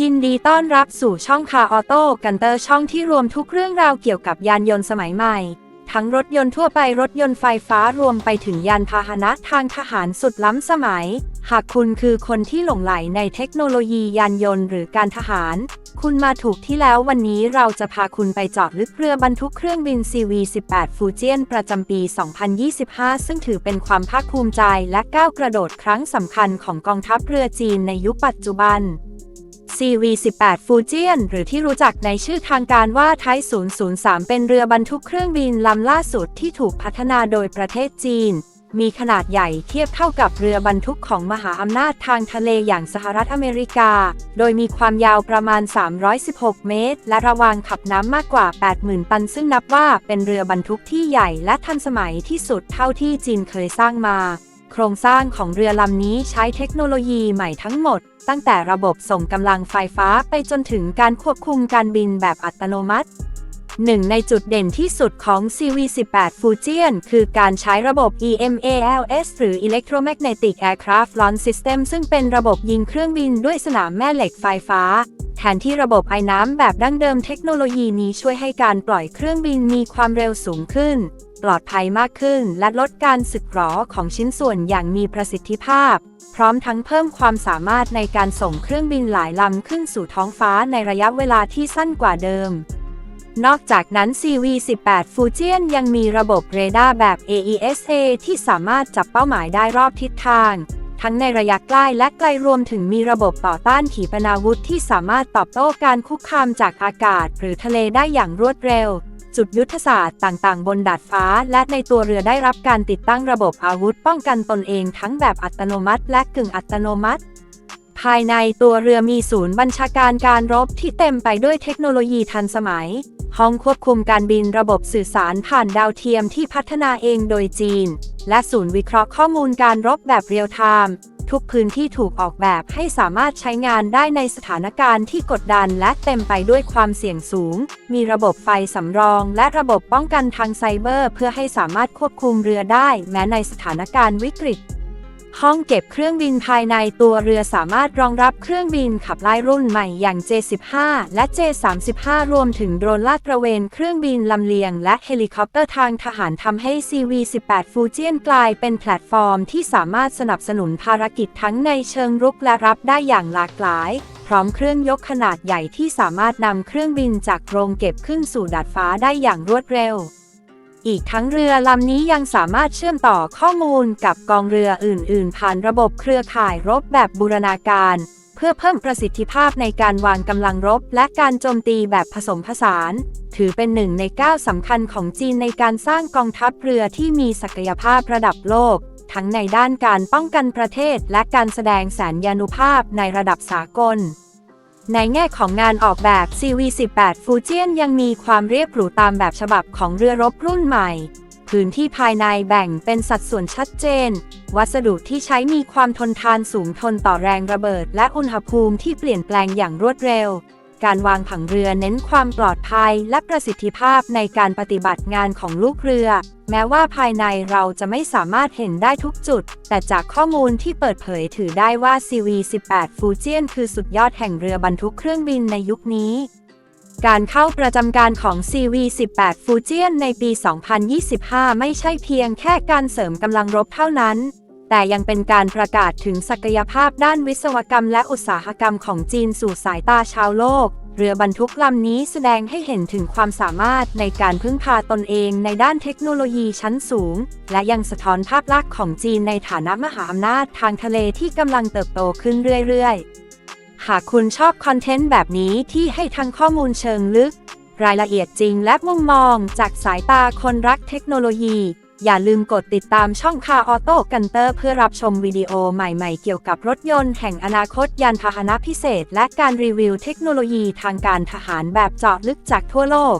ยินดีต้อนรับสู่ช่องคาออโต้กันเตอร์ช่องที่รวมทุกเรื่องราวเกี่ยวกับยานยนต์สมัยใหม่ ทั้งรถยนต์ทั่วไปรถยนต์ไฟฟ้ารวมไปถึงยานพาหนะทางทหารสุดล้ำสมัย หากคุณคือคนที่หลงไหลในเทคโนโลยียานยนต์หรือการทหาร คุณมาถูกที่แล้ววันนี้เราจะพาคุณไปเจาะลึกเรือบรรทุกเครื่องบิน CV-18 ฟูเจียนประจำปี 2025 ซึ่งถือเป็นความภาคภูมิใจและก้าวกระโดดครั้งสำคัญของกองทัพเรือจีนในยุคปัจจุบัน CV-18 ฟูเจียน หรือที่รู้จักในชื่อทางการว่าไทย003 เป็นเรือบรรทุกเครื่องบินลำล่าสุดที่ถูกพัฒนาโดยประเทศจีน มีขนาดใหญ่เทียบเท่ากับเรือบรรทุกของมหาอำนาจทางทะเลอย่างสหรัฐอเมริกา โดยมีความยาวประมาณ 316 เมตร และระวางขับน้ำมากกว่า 80,000 ตัน ซึ่งนับว่าเป็นเรือบรรทุกที่ใหญ่และทันสมัยที่สุดเท่าที่จีนเคยสร้างมา โครงสร้างของเรือลำนี้ใช้เทคโนโลยีใหม่ทั้งหมด ตั้งแต่ระบบส่งกำลังไฟฟ้าไปจนถึงการควบคุมการบินแบบอัตโนมัติหนึ่งในจุดเด่นที่สุดของ CV-18 Fujian คือการใช้ระบบ EMALS หรือ Electromagnetic Aircraft Launch System ซึ่งเป็นระบบยิงเครื่องบินด้วยสนามแม่เหล็กไฟฟ้า แทนที่ระบบไอ้น้ำแบบดั้งเดิมเทคโนโลยีนี้ช่วยให้การปล่อยเครื่องบินมีความเร็วสูงขึ้น ปลอดภัยมากขึ้น และลดการสึกหรอของชิ้นส่วนอย่างมีประสิทธิภาพ พร้อมทั้งเพิ่มความสามารถในการส่งเครื่องบินหลายลำขึ้นสู่ท้องฟ้าในระยะเวลาที่สั้นกว่าเดิม นอกจากนั้น CV-18 Fujian ยังมีระบบเรดาร์แบบ AESA ที่สามารถจับเป้าหมายได้รอบทิศทาง ทั้งในระยะใกล้และไกลรวมถึงมีระบบต่อต้านขีปนาวุธที่สามารถตอบโต้การคุกคามจากอากาศ หรือทะเลได้อย่างรวดเร็ว จุดยุทธศาสตร์ต่างๆ บนดาดฟ้า และในตัวเรือได้รับการติดตั้งระบบอาวุธป้องกันตนเองทั้งแบบอัตโนมัติ และกึ่งอัตโนมัติภายในตัวเรือมีศูนย์บัญชาการการรบที่เต็มไปด้วยเทคโนโลยีทันสมัย ห้องควบคุมการบินระบบสื่อสารผ่านดาวเทียมที่พัฒนาเองโดยจีน และศูนย์วิเคราะห์ข้อมูลการรบแบบเรียลไทม์ทุกพื้นที่ถูกออกแบบให้สามารถใช้งานได้ในสถานการณ์ที่กดดันและเต็มไปด้วยความเสี่ยงสูง มีระบบไฟสำรอง และระบบป้องกันทางไซเบอร์ เพื่อให้สามารถควบคุมเรือได้ แม้ในสถานการณ์วิกฤต ห้องเก็บเครื่องบินภายในตัวเรือสามารถรองรับเครื่องบินขับไล่รุ่นใหม่อย่าง J15 และ J35 รวมถึงโดรนลาดตระเวนเครื่องบินลำเลียง และเฮลิคอปเตอร์ทางทหารทำให้ CV-18 Fujian กลายเป็นแพลตฟอร์มที่สามารถสนับสนุนภารกิจทั้งในเชิงรุกและรับได้อย่างหลากหลาย พร้อมเครื่องยกขนาดใหญ่ที่สามารถนำเครื่องบินจากโรงเก็บขึ้นสู่ดาดฟ้าได้อย่างรวดเร็ว อีกทั้งเรือลำนี้ยังสามารถเชื่อมต่อข้อมูลกับกองเรืออื่น ๆ ผ่านระบบเครือข่ายรบแบบบูรณาการ เพื่อเพิ่มประสิทธิภาพในการวางกำลังรบ และการโจมตีแบบผสมผสาน ถือเป็นหนึ่งในก้าวสำคัญของจีนในการสร้างกองทัพเรือที่มีศักยภาพระดับโลก ทั้งในด้านการป้องกันประเทศ และการแสดงแสนยานุภาพในระดับสากล ในแง่ของงานออกแบบ CV18 ฟูเจียนยังมีความเรียบหรูตามแบบฉบับของเรือรบรุ่นใหม่ พื้นที่ภายในแบ่งเป็นสัดส่วนชัดเจน วัสดุที่ใช้มีความทนทานสูงทนต่อแรงระเบิด และอุณหภูมิที่เปลี่ยนแปลงอย่างรวดเร็ว การวางผังเรือเน้นความปลอดภัยและประสิทธิภาพในการปฏิบัติงานของลูกเรือ แม้ว่าภายในเราจะไม่สามารถเห็นได้ทุกจุด แต่จากข้อมูลที่เปิดเผยถือได้ว่า CV-18 Fujian คือสุดยอดแห่งเรือบรรทุกเครื่องบินในยุคนี้การเข้าประจำการของ CV-18 Fujian ในปี 2025 ไม่ใช่เพียงแค่การเสริมกำลังรบเท่านั้น แต่ยังเป็นการประกาศถึงศักยภาพด้านวิศวกรรมและอุตสาหกรรมของจีนสู่สายตาชาวโลก เรือบรรทุกลำนี้แสดงให้เห็นถึงความสามารถในการพึ่งพาตนเองในด้านเทคโนโลยีชั้นสูง และยังสะท้อนภาพลักษณ์ของจีนในฐานะมหาอำนาจทางทะเลที่กำลังเติบโตขึ้นเรื่อยๆ หากคุณชอบคอนเทนต์แบบนี้ที่ให้ทั้งข้อมูลเชิงลึก รายละเอียดจริงและมุมมองจากสายตาคนรักเทคโนโลยี อย่าลืมกดติดตามช่องคาออโต้กันเตอร์เพื่อรับชมวิดีโอใหม่ๆ เกี่ยวกับรถยนต์แห่งอนาคตยานพาหนะพิเศษ และการรีวิวเทคโนโลยีทางการทหารแบบเจาะลึกจากทั่วโลก